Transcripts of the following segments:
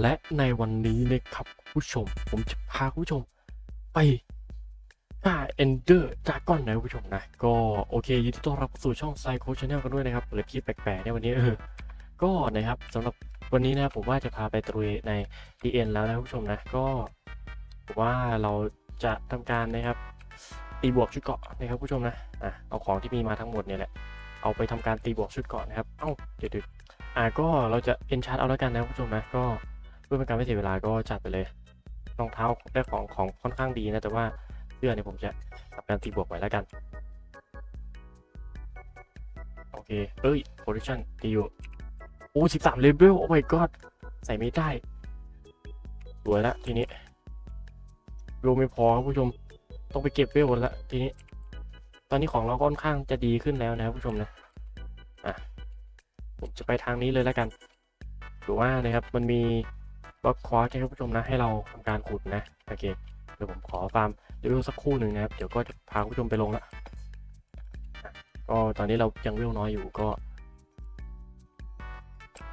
และในวันนี้นะครับผู้ชม ผมจะพาคุณผู้ชมไปฆ่าเอนเดอร์จากก้อนนะคุณผู้ชมนะ ก็โอเคยินดีต้อนรับสู่ช่องไซโคชแนลกันด้วยนะครับเปิดคลิปแปลกๆในวันนี้เออก็นะครับสำหรับวันนี้นะผมว่าจะพาไปตรุยใน DN แล้วนะคุณผู้ชมนะก็ผมว่าเราจะทำการนะครับตีบวกชุดเกาะนะครับผู้ชมนะอะเอาของที่มีมาทั้งหมดเนี่ยแหละเอาไปทำการตีบวกชุดเกาะนะครับเอ้าเดี๋ยวๆอะก็เราจะเอนชาร์เอาแล้วกันนะคุณผู้ชมนะก็ เพื่อเป็นการไม่เสียเวลาก็จัดไปเลยรองเท้าได้ของของค่อนข้างดีนะแต่ว่าเสื้อเนี่ยผมจะทำการตีบวกไว้แล้วกัน โอเคเอ้ย position ดีอยู่โอ้สิบสามเลเวลโอ้ my god ใส่ไม่ได้สวยละทีนี้เวลไม่พอครับผู้ชมต้องไปเก็บเวลละทีนี้ ตอนนี้ของเราก็ค่อนข้างจะดีขึ้นแล้วนะครับผู้ชมนะอะผมจะไปทางนี้เลยแล้วกันหรือว่านะครับมันมี ล็คอร์สให้คุณผู้ชมนะให้เราทำการขุดนะโอเคเดี๋ยวผมขอฟาร์มเลเวลสักครู่หนึ่งนะครับ เดี๋ยวก็จะพาผู้ชมไปลงละก็ตอนนี้เรายังเวลน้อยอยู่ก็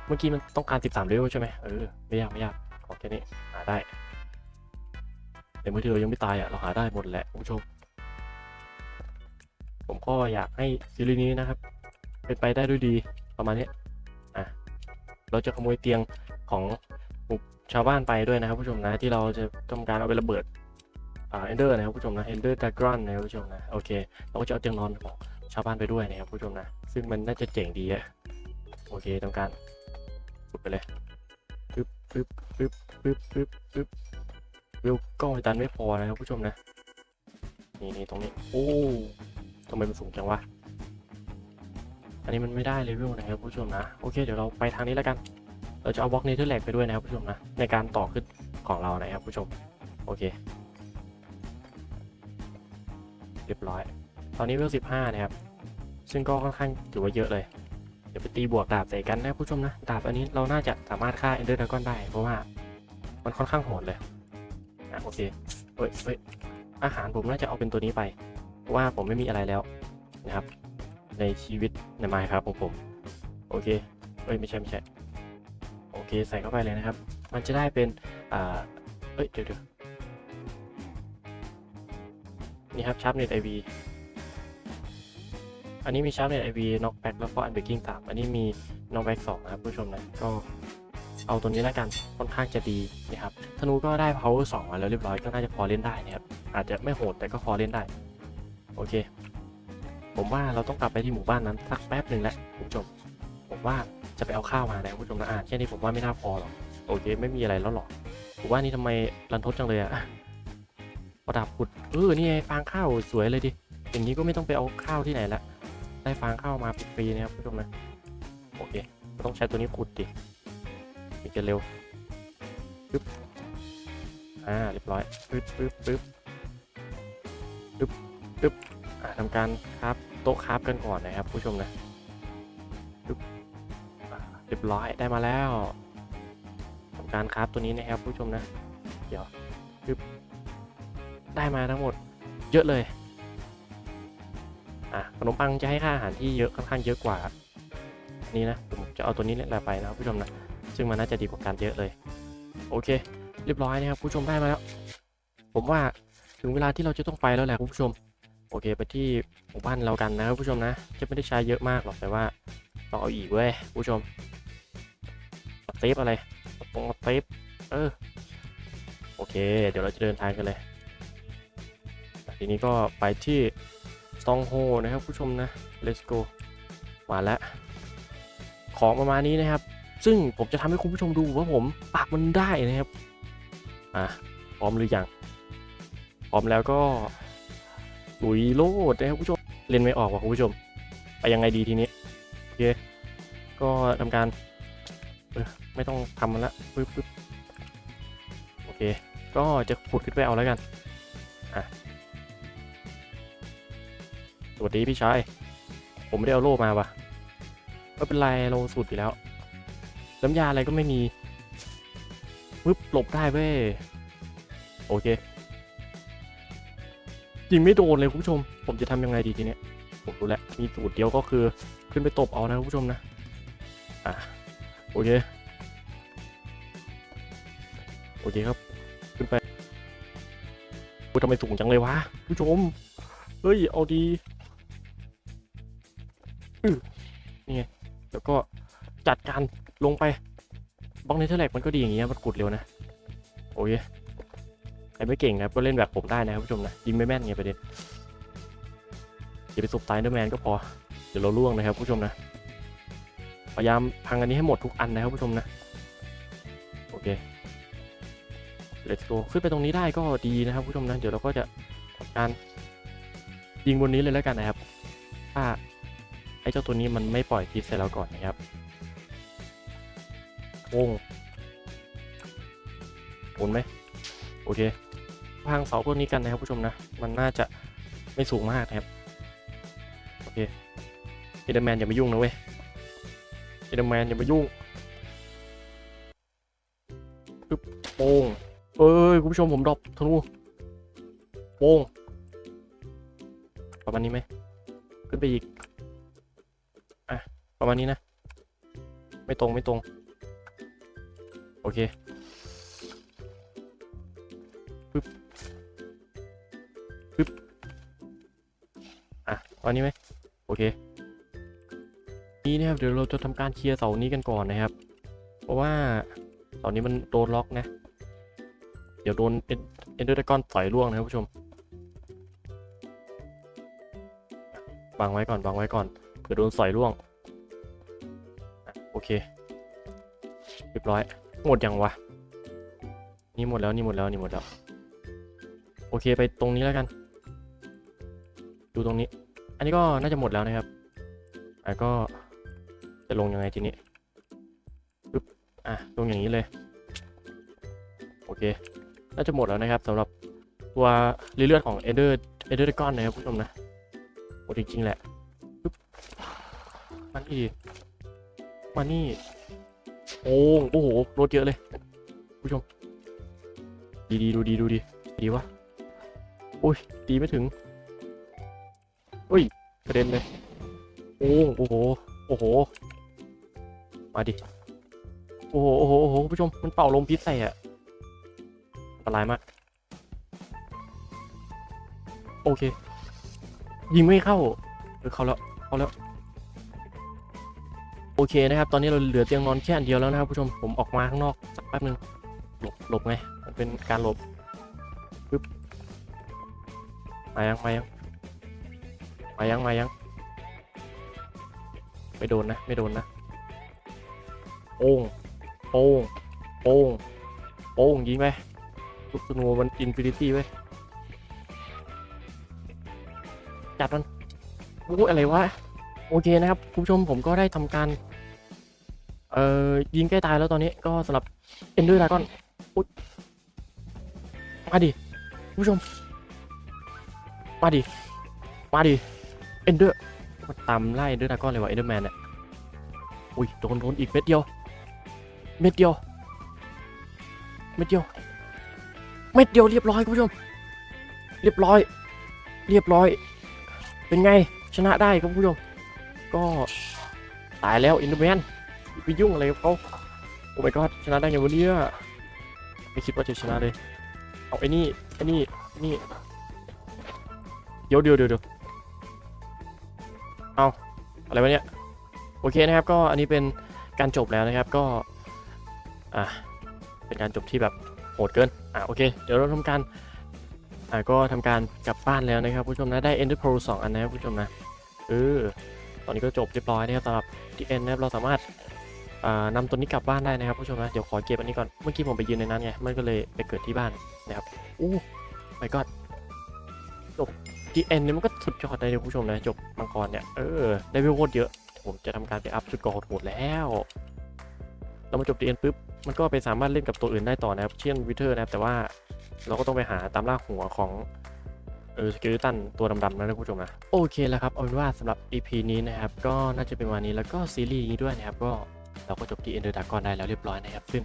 เมื่อกี้มันต้องการ 13เลเวลใช่ไหมเออไม่ยากไม่ยากขอแค่นี้หาได้ในเมื่อที่เรายังไม่ตายอะเราหาได้หมดแหละผู้ชม ผมก็อยากให้ซีรีส์นี้นะครับ เป็นไปได้ด้วยดีประมาณนี้อะเราจะขโมยเตียงของหมก ชาวบ้านไปด้วยนะครับผู้ชมนะที่เราจะทำการเอาไประเบิดอ่าเอนเดอร์นะครับผู้ชมนะเอนเดอร์ดากรอนนะครับผู้ชมนะโอเคเราก็จะเอาเตียงนอนของชาวบ้านไปด้วยนะครับผู้ชมนะซึ่งมันน่าจะเจ๋งดีอะโอเคทำการขุดไปเลยปึ๊บปึ๊บปึ๊บปึ๊บปึ๊บปึ๊บวิวกล้องดันไม่พอนะครับผู้ชมนะ นี่นี่ตรงนี้ โอ้ทำไมมันสูงจังวะ อันนี้มันไม่ได้เลเวลนะครับผู้ชมนะ โอเค เดี๋ยวเราไปทางนี้แล้วกัน เราจะเอาบล็อกเนเธอร์แลกไปด้วยนะครับผู้ชมนะในการต่อขึ้นของเรานะครับผู้ชมโอเคเรียบร้อย ตอนนี้เวลสิบห้านะครับ ซึ่งก็ค่อนข้างถือว่าเยอะเลย เดี๋ยวไปตีบวกดาบใส่กันนะผู้ชมนะ ดาบอันนี้เราน่าจะสามารถฆ่าเอนเดอร์ดากอนได้ เพราะว่ามันค่อนข้างโหดเลยอะโอเคเฮ้ยเฮ้ยอาหารผมน่าจะเอาเป็นตัวนี้ไป เพราะว่าผมไม่มีอะไรแล้วนะครับ ในชีวิตในไมค์ครับของผม โอเคเอ้ยไม่ใช่ไม่ใช่ ใส่เข้าไปเลยนะครับ มันจะได้เป็นอ่าเอ้ยเดี๋ยวเดี๋ยวนี่ครับชาร์ปเน็ตไอวีอันนี้มีชาร์ปเน็ตไอวีน็อกแบ็กแล้วก็อันเบรกกิ้งสามอันนี้มีน็อกแบ็กสองนะครับผู้ชมนะก็เอาตัวนี้แล้วกันค่อนข้างจะดีนะครับธนูก็ได้ power 2มาแล้วเรียบร้อยก็น่าจะพอเล่นได้นะครับอาจจะไม่โหดแต่ก็พอเล่นได้ โอเค ผมว่าเราต้องกลับไปที่หมู่บ้านนั้นสักแป๊บหนึ่งแล้วคุณผู้ชมผมว่า จะไปเอาข้าวมานะคุณผู้ชมนะอ่าแค่นี้ผมว่าไม่น่าพอหรอกโอเคไม่มีอะไรแล้วหรอกผมว่านี่ทำไมรันทดจังเลยอะประดับขุดเออนี่ไงฟางข้าวสวยเลยดิอย่างนี้ก็ไม่ต้องไปเอาข้าวที่ไหนละได้ฟางข้าวมาฟรีนะครับผู้ชมนะโอเคต้องใช้ตัวนี้ขุดดิมีจะเร็วปึ๊บอ่าเรียบร้อยปึ๊บปึ๊บปึ๊บปึ๊บปึ๊บอ่าทำการครับโต๊ะคราฟกันก่อนนะครับผู้ชมนะ รียบร้อยได้มาแล้วทำการคราฟตัวนี้นะครับผู้ชมนะ เดี๋ยวปึ๊บได้มาทั้งหมดเยอะเลย อะขนมปังจะให้ค่าอาหารที่เยอะค่อนข้างเยอะกว่าอันนี้นะผมจะเอาตัวนี้แหละไปนะครับผู้ชมนะ ซึ่งมันน่าจะดีกว่ากันเยอะเลย โอเค เรียบร้อยนะครับผู้ชมได้มาแล้ว ผมว่าถึงเวลาที่เราจะต้องไปแล้วแหละคุณผู้ชม โอเค ไปที่หมู่บ้านเรากันนะครับผู้ชมนะ จะไม่ได้ใช้เยอะมากหรอกแต่ว่าต้องเอาอีกเว้ยผู้ชม ซฟอะไรตรงเซฟเออโอเค เดี๋ยวเราจะเดินทางกันเลยทีนี้ก็ไปที่ Stronghold นะครับผู้ชมนะ let's go มาแล้ว ของประมาณนี้นะครับ ซึ่งผมจะทำให้คุณผู้ชมดูว่าผมปากมันได้นะครับอะพร้อมหรือยังพร้อมแล้วก็ลุยโลดนะครับผู้ชมเล่นไม่ออกว่ะคุณผู้ชม ไปยังไงดีทีนี้โอเคก็ทำการ ไม่ต้องทำมันละปึ๊บปึ๊บโอเค ก็จะขุดขึ้นไปเอาแล้วกันอะสวัสดีพี่ชาย ผมไม่ได้เอาโล่มาว่ะไม่เป็นไรเราสุดอยู่แล้ว น้ำยาอะไรก็ไม่มีปึ๊บหลบได้เว้ย โอเคยิงไม่โดนเลยคุณผู้ชม ผมจะทำยังไงดีทีเนี้ยผมรู้แล้ว มีสูตรเดียวก็คือขึ้นไปตบเอานะคุณผู้ชมนะ อะ โอเค โอเคครับ ขึ้นไปอุ้ยทำไมสูงจังเลยวะ ผู้ชม เฮ้ย เอาดีอือนี่ไง แล้วก็จัดการลงไปบล็อกเนเธอร์แลกมันก็ดีอย่างเงี้ยมันขุดเร็วนะ โอเคใครไม่เก่งนะครับก็เล่นแบบผมได้นะครับผู้ชมนะ ยิงไม่แม่นไงประเด็นอย่าไปสุบตายเดอร์แมนก็พอ เดี๋ยวเราล่วงนะครับผู้ชมนะ พยายามพังอันนี้ให้หมดทุกอันนะครับผู้ชมนะ โอเค let's go ขึ้นไปตรงนี้ได้ก็ดีนะครับผู้ชมนะ เดี๋ยวเราก็จะทำการยิงบนนี้เลยแล้วกันนะครับ ถ้าไอ้เจ้าตัวนี้มันไม่ปล่อยพิษใส่เราก่อนนะครับโงโอนไหมโอเคพังเสาพวกนี้กันนะครับผู้ชมนะ มันน่าจะไม่สูงมากนะครับ โอเคเอเดอร์แมนอย่ามายุ่งนะเว้ย เอเดอร์แมนอย่ามายุ่งปึ๊บโป้งเอ้ยคุณผู้ชมผมดรอปธนูโป้งประมาณนี้ไหมขึ้นไปอีกอะประมาณนี้นะ ไม่ตรงไม่ตรง โอเคปึ๊บปึ๊บอะประมาณนี้ไหมโอเค นี้นะครับเดี๋ยวเราจะทำการเคลียร์เสานี้กันก่อนนะครับ เพราะว่าเสานี้มันโดนล็อกนะ เดี๋ยวโดนเอ็นเดอร์ดกอนต่อยร่วงนะครับผู้ชมวางไว้ก่อนวางไว้ก่อนเผื่อโดนสอยร่วงโอเคเรียบร้อย หมดยังวะนี่หมดแล้วนี่หมดแล้วนี่หมดแล้วโอเคไปตรงนี้แล้วกัน ดูตรงนี้ อันนี้ก็น่าจะหมดแล้วนะครับอะก็ จะลงยังไงทีนี้ปึ๊บอะลงอย่างนี้เลย โอเค น่าจะหมดแล้วนะครับสำหรับตัวเลือดของ Ender Ender Dragon นนะครับผู้ชมนะหมดจริงๆแหละปึ๊บมานี่มานี่โอ้โอ้โหรถเยอะเลยผู้ชม ดีดีดูดีดูดีดีวะโอ้ยดีไม่ถึงอุ้ยกระเด็นเลยโอ้โหโอ้โห มาดิ โอ้โห โอ้โห โอ้โหคุณผู้ชม มันเป่าลมพิษใส่อะอันตรายมาก โอเค ยิงไม่เข้าเออเข้าแล้วเข้าแล้ว โอเคนะครับ ตอนนี้เราเหลือเตียงนอนแค่อันเดียวแล้วนะครับผู้ชม ผมออกมาข้างนอกสักแป๊บนึง หลบ หลบไง มันเป็นการหลบปึ๊บมายัง มายัง มายัง มายัง ไม่โดนนะ ไม่โดนนะ ป้งโป้งโป้งโป้งยิงไปลูกธนูมันอินฟินิตี้ไว้จัดมันโอ้ยอะไรวะ โอเคนะครับ คุณผู้ชมผมก็ได้ทำการ เอ่อ ยิงใกล้ตายแล้วตอนนี้ก็สำหรับเอนดอร์ดากอนอุ๊ยมาดิคุณผู้ชม มาดิ มาดิเอนเดอร์มันตามไล่เดอร์ดากอนเลยว่ะเอเดอร์แมนเนี่ยอุ้ยโดนโดนอีกเม็ดเดียว เม็ดเดียว เม็ดเดียว เม็ดเดียวเรียบร้อยคุณผู้ชม เรียบร้อย เรียบร้อย เป็นไงชนะได้ครับคุณผู้ชม ก็ตายแล้วอินเดอร์แมนไปยุ่งอะไรกับเขาโอ้ my god ชนะได้ไงวันนี้ไม่คิดว่าจะชนะเลย เอาไอ้นี่ไอ้นี่นี่เดี๋ยวเดี๋ยวเดี๋ยวเดี๋ยวอะไรวะเนี่ย โอเคนะครับก็อันนี้เป็นการจบแล้วนะครับก็ อะเป็นการจบที่แบบโหดเกินอะโอเค เดี๋ยวเราทำการอะก็ทำการกลับบ้านแล้วนะครับผู้ชมนะได้ Ender Pearl 2 อันนะครับผู้ชมนะเออตอนนี้ก็จบเรียบร้อยนะครับสำหรับที่ End นะครับเราสามารถอ่านำตัวนี้กลับบ้านได้นะครับผู้ชมนะเดี๋ยวขอเก็บอันนี้ก่อนเมื่อกี้ผมไปยืนในนั้นไงมันก็เลยไปเกิดที่บ้านนะครับอู้ไม่ก็จบที่เอ็นเนี่ยมันก็สุดยอดเลยนะผู้ชมนะจบมังกรเนี่ยเออได้เวลโคตรเยอะ ผมจะทำการไปอัพชุดกอโหดแล้วเรามาจบดีเอ็นปุ๊บ มันก็ไปสามารถเล่นกับตัวอื่นได้ต่อนะครับ เช่นวิเทอร์นะครับ แต่ว่าเราก็ต้องไปหาตามล่าหัวของเออสกิลตันตัวดำๆนะนะคุณผู้ชมนะโอเคแล้วครับ เอาเป็นว่าสำหรับ EP นี้นะครับ ก็น่าจะเป็นวันนี้แล้วก็ซีรีส์นี้ด้วยนะครับ ก็เราก็จบดีเอ็นเดอร์ดากอนได้แล้วเรียบร้อยนะครับ ซึ่ง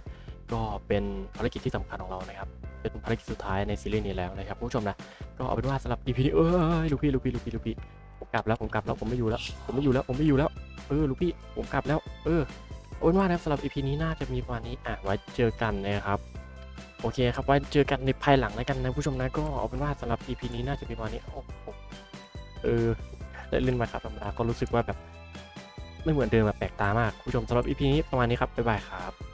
ก็เป็นภารกิจที่สำคัญของเรานะครับ เป็นภารกิจสุดท้ายในซีรีส์นี้แล้วนะครับคุณผู้ชมนะ ก็เอาเป็นว่าสำหรับ EP นี้เอ้ยลูกพี่ลูกพี่ลูกพี่ลูกพี่ผมกลับแล้วผมกลับแล้วผมไม่อยู่แล้ว ผมไม่อยู่แล้วผมไม่อยู่แล้ว เออลูกพี่ผมกลับแล้ว เออ โอ้นว่านะครับสำหรับ EP นี้น่าจะมีประมาณนี้อะไว้เจอกันนะครับโอเคครับไว้เจอกันในภายหลังแล้วกันนะผู้ชมนะก็เอาเป็นว่าสำหรับ EP นี้น่าจะเป็นวันนี้โอ้โหเออได้เล่นมาครับธรรมดาก็รู้สึกว่าแบบไม่เหมือนเดิมแบบแปลกตามากผู้ชมสำหรับ EP นี้ประมาณนี้ครับบ๊ายบายครับ